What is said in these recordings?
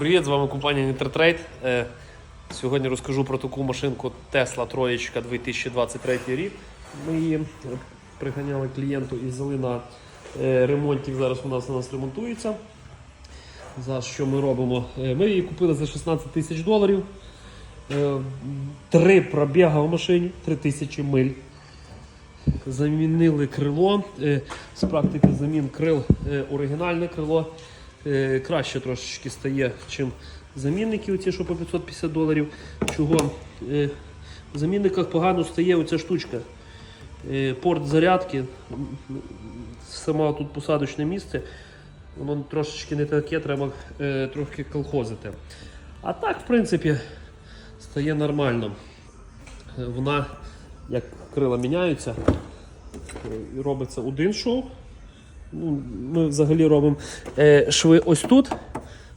Привіт, з вами компанія Intertrade. Е, Сьогодні розкажу про таку машинку Tesla Троєчка 2023 рік. Ми її приганяли клієнту і взяли на е, ремонті. Зараз у нас у нас ремонтується. За що ми робимо? Е, Ми її купили за 16 тисяч доларів. Три пробіга в машині, 3 тисячі миль. Замінили крило. З практики замін крил оригінальне крило е, краще трошечки стає, чим замінники, оці, що по 550 доларів. Чого е, в замінниках погано стає оця штучка. Е, Порт зарядки, саме тут посадочне місце, воно трошечки не таке, треба трохи колхозити. А так, в принципі, стає нормально. Вона, як крила міняються, робиться один шов. Ну, Ми взагалі робимо е, шви ось тут,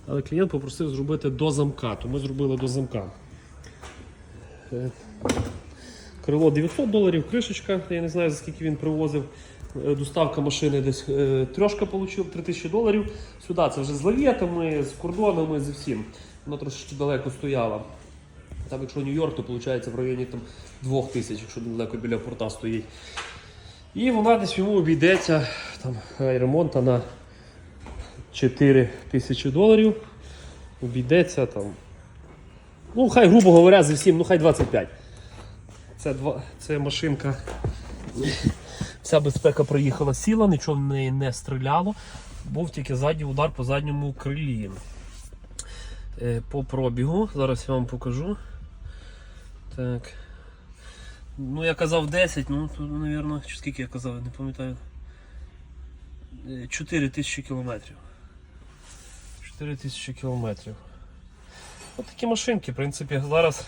але клієнт попросив зробити до замка, то ми зробили до замка. Е, Крило 900 доларів, кришечка, я не знаю за скільки він привозив. Е, Доставка машини десь е, трошка отримав 3000 доларів. Сюди це вже з лавєтами, з кордонами, з всім. Вона трошечки далеко стояла. Там, якщо Нью-Йорк, то виходить в районі там, 2000, якщо недалеко біля порта стоїть. І вона десь йому обійдеться там хай ремонта на 4 тисячі доларів. Обійдеться там. Ну, хай, грубо говоря, за всім, ну хай 25. Це, два, це машинка. Вся безпека проїхала сіла, нічого в неї не стріляло. Був тільки задній удар по задньому крилі. Е, По пробігу. Зараз я вам покажу. Так. Ну, я казав 10, ну тут, мабуть, чи скільки я казав, не пам'ятаю. Е, 4 тисячі кілометрів. 4 тисячі кілометрів. Ось такі машинки, в принципі, зараз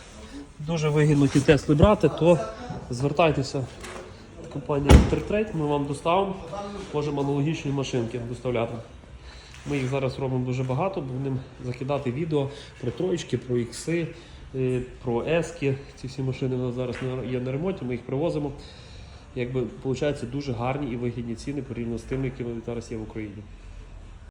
дуже вигідно ті Тесли брати, то звертайтеся в компанію Intertrade, ми вам доставимо, можемо аналогічні машинки доставляти. Ми їх зараз робимо дуже багато, будемо закидати відео про троєчки, про ікси, е, про ески. Ці всі машини у нас зараз є на ремонті, ми їх привозимо. Якби виходить дуже гарні і вигідні ціни порівняно з тими, які зараз є в Україні.